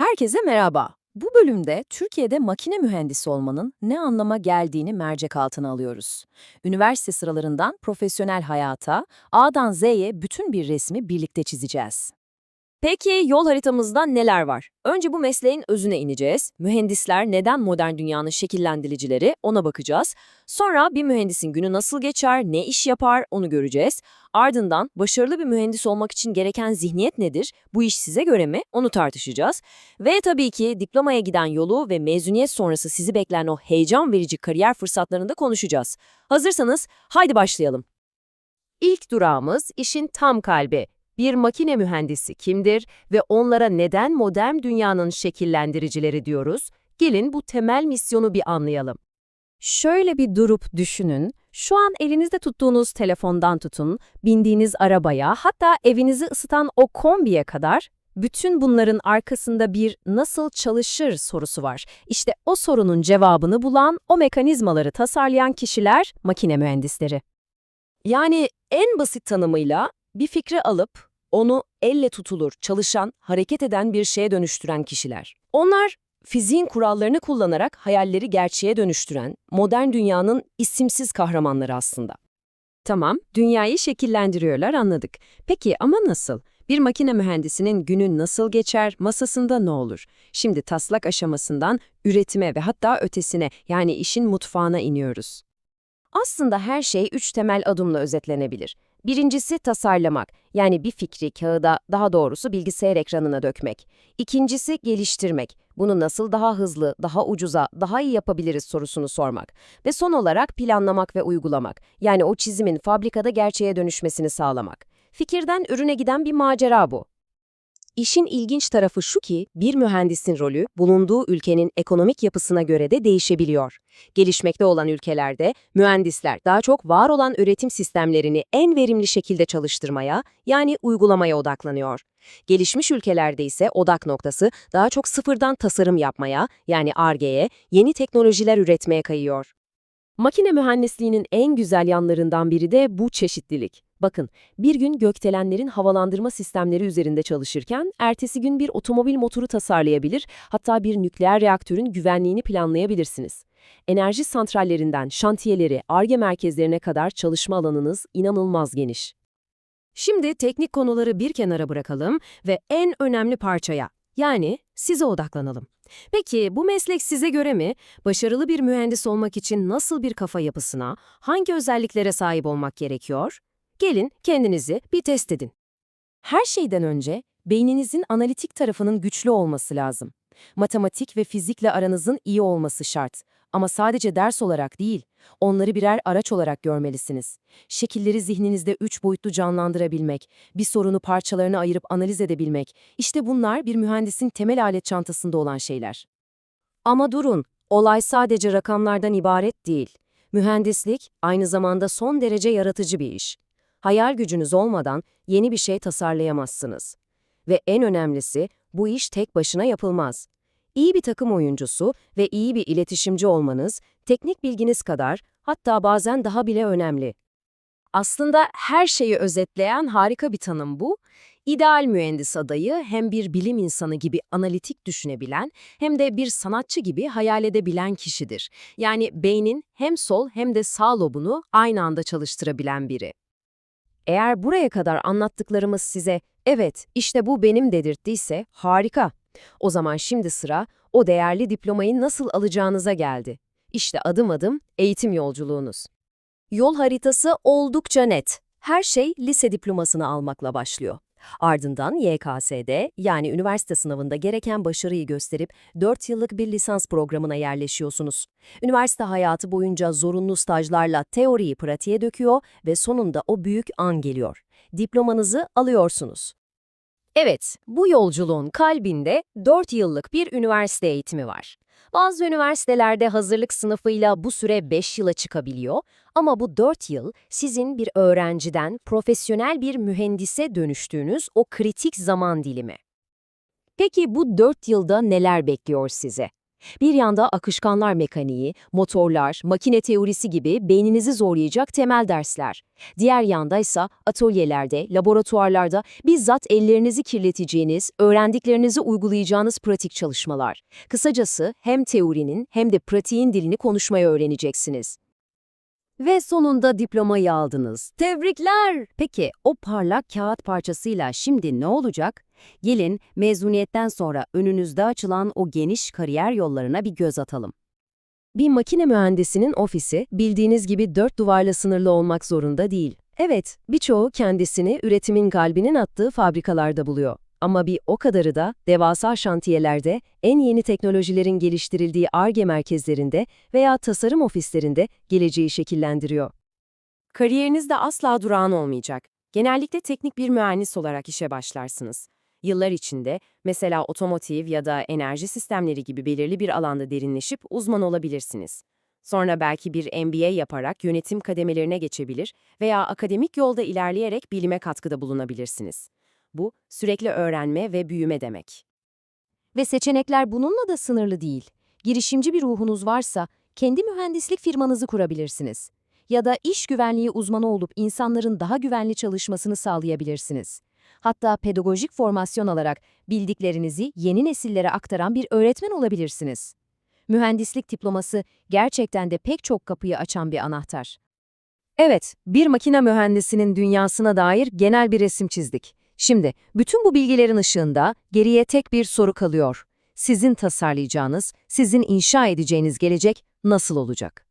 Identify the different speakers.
Speaker 1: Herkese merhaba. Bu bölümde Türkiye'de makine mühendisi olmanın ne anlama geldiğini mercek altına alıyoruz. Üniversite sıralarından profesyonel hayata, A'dan Z'ye bütün bir resmi birlikte çizeceğiz.
Speaker 2: Peki yol haritamızda neler var? Önce bu mesleğin özüne ineceğiz. Mühendisler neden modern dünyanın şekillendiricileri ona bakacağız. Sonra bir mühendisin günü nasıl geçer, ne iş yapar onu göreceğiz. Ardından başarılı bir mühendis olmak için gereken zihniyet nedir? Bu iş size göre mi? Onu tartışacağız. Ve tabii ki diplomaya giden yolu ve mezuniyet sonrası sizi bekleyen o heyecan verici kariyer fırsatlarını da konuşacağız. Hazırsanız haydi başlayalım. İlk durağımız işin tam kalbi. Bir makine mühendisi kimdir ve onlara neden modern dünyanın şekillendiricileri diyoruz? Gelin bu temel misyonu bir anlayalım.
Speaker 1: Şöyle bir durup düşünün. Şu an elinizde tuttuğunuz telefondan tutun, bindiğiniz arabaya, hatta evinizi ısıtan o kombiye kadar bütün bunların arkasında bir nasıl çalışır sorusu var. İşte o sorunun cevabını bulan, o mekanizmaları tasarlayan kişiler makine mühendisleri.
Speaker 2: Yani en basit tanımıyla bir fikri alıp onu elle tutulur, çalışan, hareket eden bir şeye dönüştüren kişiler. Onlar fiziğin kurallarını kullanarak hayalleri gerçeğe dönüştüren modern dünyanın isimsiz kahramanları aslında.
Speaker 1: Tamam, dünyayı şekillendiriyorlar anladık. Peki ama nasıl? Bir makine mühendisinin günü nasıl geçer, masasında ne olur? Şimdi taslak aşamasından üretime ve hatta ötesine yani işin mutfağına iniyoruz.
Speaker 2: Aslında her şey üç temel adımla özetlenebilir. Birincisi tasarlamak, yani bir fikri kağıda, daha doğrusu bilgisayar ekranına dökmek. İkincisi geliştirmek, bunu nasıl daha hızlı, daha ucuza, daha iyi yapabiliriz sorusunu sormak. Ve son olarak planlamak ve uygulamak, yani o çizimin fabrikada gerçeğe dönüşmesini sağlamak. Fikirden ürüne giden bir macera bu. İşin ilginç tarafı şu ki, bir mühendisin rolü bulunduğu ülkenin ekonomik yapısına göre de değişebiliyor. Gelişmekte olan ülkelerde mühendisler daha çok var olan üretim sistemlerini en verimli şekilde çalıştırmaya, yani uygulamaya odaklanıyor. Gelişmiş ülkelerde ise odak noktası daha çok sıfırdan tasarım yapmaya, yani Ar-Ge'ye, yeni teknolojiler üretmeye kayıyor. Makine mühendisliğinin en güzel yanlarından biri de bu çeşitlilik. Bakın, bir gün gökdelenlerin havalandırma sistemleri üzerinde çalışırken, ertesi gün bir otomobil motoru tasarlayabilir, hatta bir nükleer reaktörün güvenliğini planlayabilirsiniz. Enerji santrallerinden şantiyeleri, ARGE merkezlerine kadar çalışma alanınız inanılmaz geniş. Şimdi teknik konuları bir kenara bırakalım ve en önemli parçaya, yani size odaklanalım. Peki bu meslek size göre mi? Başarılı bir mühendis olmak için nasıl bir kafa yapısına, hangi özelliklere sahip olmak gerekiyor? Gelin kendinizi bir test edin. Her şeyden önce beyninizin analitik tarafının güçlü olması lazım. Matematik ve fizikle aranızın iyi olması şart. Ama sadece ders olarak değil, onları birer araç olarak görmelisiniz. Şekilleri zihninizde üç boyutlu canlandırabilmek, bir sorunu parçalarına ayırıp analiz edebilmek, işte bunlar bir mühendisin temel alet çantasında olan şeyler. Ama durun, olay sadece rakamlardan ibaret değil. Mühendislik aynı zamanda son derece yaratıcı bir iş. Hayal gücünüz olmadan yeni bir şey tasarlayamazsınız. Ve en önemlisi, bu iş tek başına yapılmaz. İyi bir takım oyuncusu ve iyi bir iletişimci olmanız, teknik bilginiz kadar, hatta bazen daha bile önemli. Aslında her şeyi özetleyen harika bir tanım bu. İdeal mühendis adayı hem bir bilim insanı gibi analitik düşünebilen hem de bir sanatçı gibi hayal edebilen kişidir. Yani beynin hem sol hem de sağ lobunu aynı anda çalıştırabilen biri. Eğer buraya kadar anlattıklarımız size evet işte bu benim dedirttiyse harika. O zaman şimdi sıra o değerli diplomayı nasıl alacağınıza geldi. İşte adım adım eğitim yolculuğunuz. Yol haritası oldukça net. Her şey lise diplomasını almakla başlıyor. Ardından YKS'de yani üniversite sınavında gereken başarıyı gösterip 4 yıllık bir lisans programına yerleşiyorsunuz. Üniversite hayatı boyunca zorunlu stajlarla teoriyi pratiğe döküyor ve sonunda o büyük an geliyor. Diplomanızı alıyorsunuz. Evet, bu yolculuğun kalbinde 4 yıllık bir üniversite eğitimi var. Bazı üniversitelerde hazırlık sınıfıyla bu süre 5 yıla çıkabiliyor ama bu 4 yıl sizin bir öğrenciden profesyonel bir mühendise dönüştüğünüz o kritik zaman dilimi. Peki bu 4 yılda neler bekliyor size? Bir yanda akışkanlar mekaniği, motorlar, makine teorisi gibi beyninizi zorlayacak temel dersler. Diğer yanda ise atölyelerde, laboratuvarlarda bizzat ellerinizi kirleteceğiniz, öğrendiklerinizi uygulayacağınız pratik çalışmalar. Kısacası hem teorinin hem de pratiğin dilini konuşmayı öğreneceksiniz. Ve sonunda diplomayı aldınız. Tebrikler! Peki o parlak kağıt parçasıyla şimdi ne olacak? Gelin mezuniyetten sonra önünüzde açılan o geniş kariyer yollarına bir göz atalım. Bir makine mühendisinin ofisi bildiğiniz gibi dört duvarla sınırlı olmak zorunda değil. Evet, birçoğu kendisini üretimin kalbinin attığı fabrikalarda buluyor. Ama bir o kadarı da devasa şantiyelerde, en yeni teknolojilerin geliştirildiği ARGE merkezlerinde veya tasarım ofislerinde geleceği şekillendiriyor. Kariyerinizde asla durağan olmayacak. Genellikle teknik bir mühendis olarak işe başlarsınız. Yıllar içinde mesela otomotiv ya da enerji sistemleri gibi belirli bir alanda derinleşip uzman olabilirsiniz. Sonra belki bir MBA yaparak yönetim kademelerine geçebilir veya akademik yolda ilerleyerek bilime katkıda bulunabilirsiniz. Bu, sürekli öğrenme ve büyüme demek. Ve seçenekler bununla da sınırlı değil. Girişimci bir ruhunuz varsa, kendi mühendislik firmanızı kurabilirsiniz. Ya da iş güvenliği uzmanı olup insanların daha güvenli çalışmasını sağlayabilirsiniz. Hatta pedagojik formasyon alarak bildiklerinizi yeni nesillere aktaran bir öğretmen olabilirsiniz. Mühendislik diploması gerçekten de pek çok kapıyı açan bir anahtar. Evet, bir makine mühendisinin dünyasına dair genel bir resim çizdik. Şimdi bütün bu bilgilerin ışığında geriye tek bir soru kalıyor. Sizin tasarlayacağınız, sizin inşa edeceğiniz gelecek nasıl olacak?